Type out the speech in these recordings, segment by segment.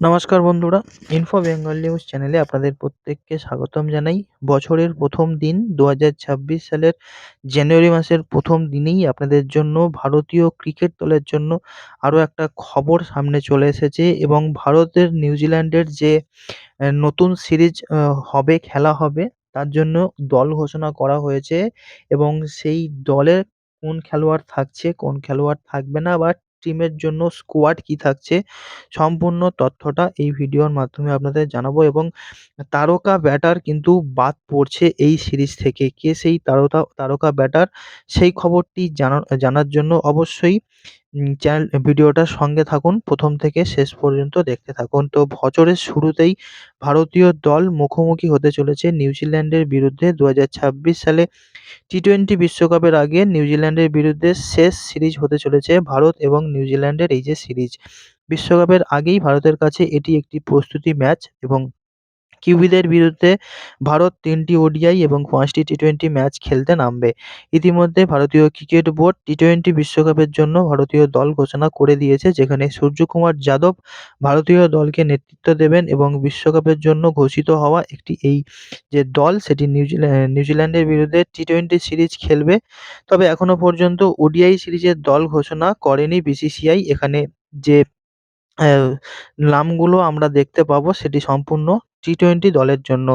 নমস্কার বন্ধুরা info Bengal news চ্যানেলে আপনাদের প্রত্যেককে স্বাগতম জানাই। বছরের প্রথম দিন দু সালের জানুয়ারি মাসের প্রথম দিনেই আপনাদের জন্য ভারতীয় ক্রিকেট দলের জন্য আরও একটা খবর সামনে চলে এসেছে এবং ভারতের নিউজিল্যান্ডের যে নতুন সিরিজ হবে, খেলা হবে, তার জন্য দল ঘোষণা করা হয়েছে এবং সেই দলে কোন খেলোয়াড় থাকছে, কোন খেলোয়াড় থাকবে না, বা টিমের জন্য স্কোয়াড কি থাকছে, সম্পূর্ণ তথ্যটা এই ভিডিওর মাধ্যমে আপনাদের জানাব এবং তারকা ব্যাটার কিন্তু বাদ পড়ছে এই সিরিজ থেকে। কে সেই তারকা তারকা ব্যাটার সেই খবরটি জানার জানার জন্য অবশ্যই চ্যানেল ভিডিওটার সঙ্গে থাকুন। প্রথম থেকে শেষ পর্যন্ত দেখতে থাকুন। তো বছরের শুরুতেই ভারতীয় দল মুখোমুখি হতে চলেছে নিউজিল্যান্ডের বিরুদ্ধে। দু হাজার ছাব্বিশ সালে টি টোয়েন্টি বিশ্বকাপের আগে নিউজিল্যান্ডের বিরুদ্ধে শেষ সিরিজ হতে চলেছে ভারত এবং নিউজিল্যান্ডের এই যে সিরিজ। বিশ্বকাপের আগেই ভারতের কাছে এটি একটি প্রস্তুতি ম্যাচ এবং কিউইদের বিরুদ্ধে ভারত তিনটি ওডিআই এবং পাঁচটি টি টোয়েন্টি ম্যাচ খেলতে নামবে। ইতিমধ্যে ভারতীয় ক্রিকেট বোর্ড টি টোয়েন্টি বিশ্বকাপের জন্য ভারতীয় দল ঘোষণা করে দিয়েছে, যেখানে সূর্যকুমার যাদব ভারতীয় দলকে নেতৃত্ব দেবেন এবং বিশ্বকাপের জন্য ঘোষিত হওয়া একটি এই যে দল, সেটি নিউজিল্যান্ড নিউজিল্যান্ডের বিরুদ্ধে টি টোয়েন্টি সিরিজ খেলবে। তবে এখনও পর্যন্ত ওডিআই সিরিজের দল ঘোষণা করেনি বিসিসিআই। এখানে যে নামগুলো আমরা দেখতে পাবো, সেটি সম্পূর্ণ টি টোয়েন্টি দলের জন্য।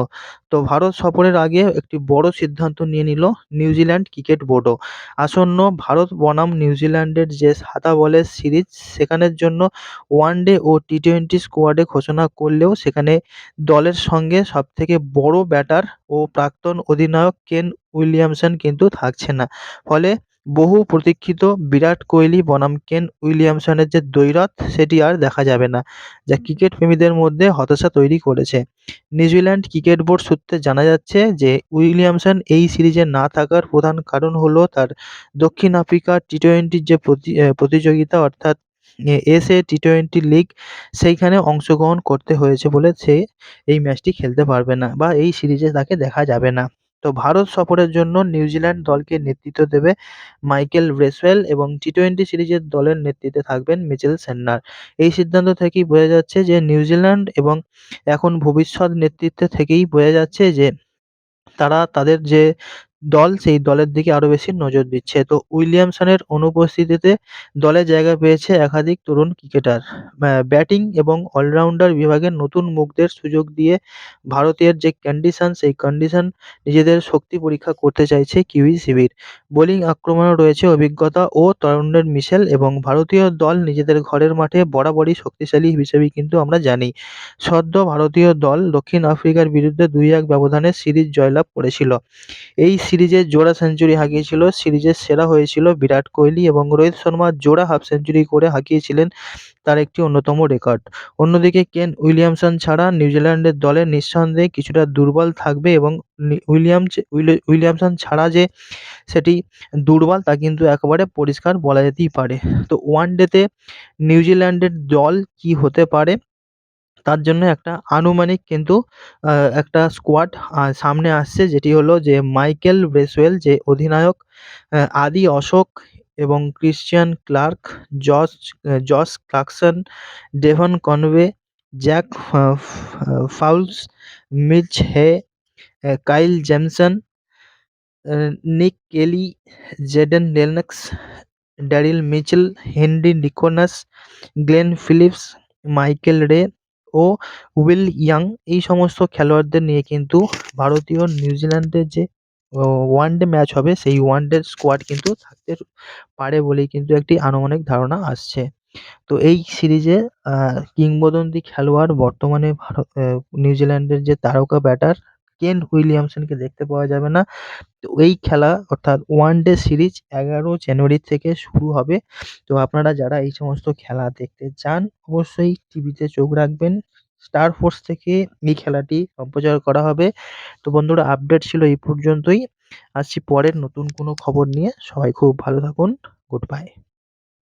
তো ভারত সফরের আগে একটি বড় সিদ্ধান্ত নিয়ে নিল নিউজিল্যান্ড ক্রিকেট বোর্ডও আসন্ন ভারত বনাম নিউজিল্যান্ডের যে সাদা বলের সিরিজ, সেখানের জন্য ওয়ানডে ও টি টোয়েন্টি স্কোয়াডে ঘোষণা করলেও সেখানে দলের সঙ্গে সবথেকে বড় ব্যাটার ও প্রাক্তন অধিনায়ক কেন উইলিয়ামসন কিন্তু থাকছে না। ফলে বহু প্রতীক্ষিত বিরাট কোহলি, বনাম কেন, উইলিয়ামসনের যে দ্বৈরথ, সেটি আর দেখা যাবে না, যা ক্রিকেট প্রেমীদের মধ্যে হতাশা তৈরি করেছে। নিউজিল্যান্ড ক্রিকেট বোর্ড সূত্রে জানা যাচ্ছে যে, উইলিয়ামসন এই সিরিজে না থাকার প্রধান কারণ হলো তার দক্ষিণ আফ্রিকা টি টোয়েন্টির যে প্রতি- প্রতিযোগিতা, অর্থাৎ এসএ টি টোয়েন্টি লিগ, সেইখানে অংশগ্রহণ করতে হয়েছে বলে সে এই ম্যাচটি খেলতে পারবে না বা এই সিরিজে তাকে দেখা যাবে না। তো ভারত সফরের জন্য নিউজিল্যান্ড দলকে নেতৃত্ব দেবে মাইকেল ব্রেসওয়েল এবং টি টোয়েন্টি সিরিজের দলের নেতৃত্বে থাকবেন মিচেল সেন্নার। এই সিদ্ধান্ত থেকেই বোঝা যাচ্ছে যে নিউজিল্যান্ড এবং এখন ভবিষ্যৎ নেতৃত্বে থেকেই বোঝা যাচ্ছে যে তারা তাদের যে দল সেই দলের দিকে আরও বেশি নজর দিচ্ছে। তো উইলিয়ামসনের অনুপস্থিতিতে দলে জায়গা পেয়েছে একাধিক তরুণ ক্রিকেটার। ব্যাটিং এবং অলরাউন্ডার বিভাগের নতুন মুখদের সুযোগ দিয়ে ভারতের যে কন্ডিশন সেই কন্ডিশন নিজেদের শক্তি পরীক্ষা করতে চাইছে কিউই শিবির। বোলিং আক্রমণে রয়েছে অভিজ্ঞতা ও তরুণের মিশেল এবং ভারতীয় দল নিজেদের ঘরের মাঠে বরাবরই শক্তিশালী হিসেবেই কিন্তু আমরা জানি। সদ্য ভারতীয় দল দক্ষিণ আফ্রিকার বিরুদ্ধে দুই এক ব্যবধানে সিরিজ জয়লাভ করেছিল। এই সিরিজে জোড়া সেঞ্চুরি হাঁকিয়েছিল সিরিজের সেরা হয়েছিল বিরাট কোহলি এবং রোহিত শর্মা জোড়া হাফ সেঞ্চুরি করে হাঁকিয়েছিলেন তার একটি অন্যতম রেকর্ড। অন্যদিকে কেন উইলিয়ামসন ছাড়া নিউজিল্যান্ডের দলে নিঃসন্দেহে কিছুটা দুর্বল থাকবে এবং উইলিয়ামস উইলি- উইলিয়ামসন ছাড়া যে সেটি দুর্বল তা কিন্তু একেবারে পরিষ্কার বলা যেতেই পারে। তো ওয়ান ডেতে নিউজিল্যান্ডের দল কি হতে পারে? তার জন্য একটা আনুমানিক কিন্তু একটা স্কোয়াড সামনে আসছে যেটি হলো যে মাইকেল ব্রেসওয়েল যে অধিনায়ক আদি অশোক এবং Christian Clarke ah, Josh Clarkson Devon Conway Jack Foulkes Mitch Hay Kyle Jamieson Nick Kelly Jayden Lennox Daryl Mitchell Henry Nicholls Glenn Phillips Michael Rae O will young, এই সমস্ত খেলোয়াড়দের নিয়ে কিন্তু ভারতীয় নিউজিল্যান্ডের যে ওয়ান ডে ম্যাচ হবে, সেই ওয়ান ডে স্কোয়াড কিন্তু থাকতে পারে বলেই কিন্তু একটি আনুমানিক ধারণা আসছে। তো এই সিরিজে কিংবদন্তি খেলোয়াড় বর্তমানে ভারত নিউজিল্যান্ডের যে তারকা ব্যাটার কেন উইলিয়ামসনকে দেখতে পাওয়া যাবে না? তো এই খেলা অর্থাৎ ওয়ান ডে সিরিজ এগারো জানুয়ারি থেকে শুরু হবে। তো আপনারা যারা এই সমস্ত খেলা দেখতে চান, অবশ্যই টিভিতে চোখ রাখবেন। স্টার ফোর্স থেকে এই খেলাটি সম্প্রচার করা হবে। তো বন্ধুরা, আপডেট ছিল এই পর্যন্তই। আসছি পরের নতুন কোনো খবর নিয়ে। সবাই খুব ভালো থাকুন। Good bye.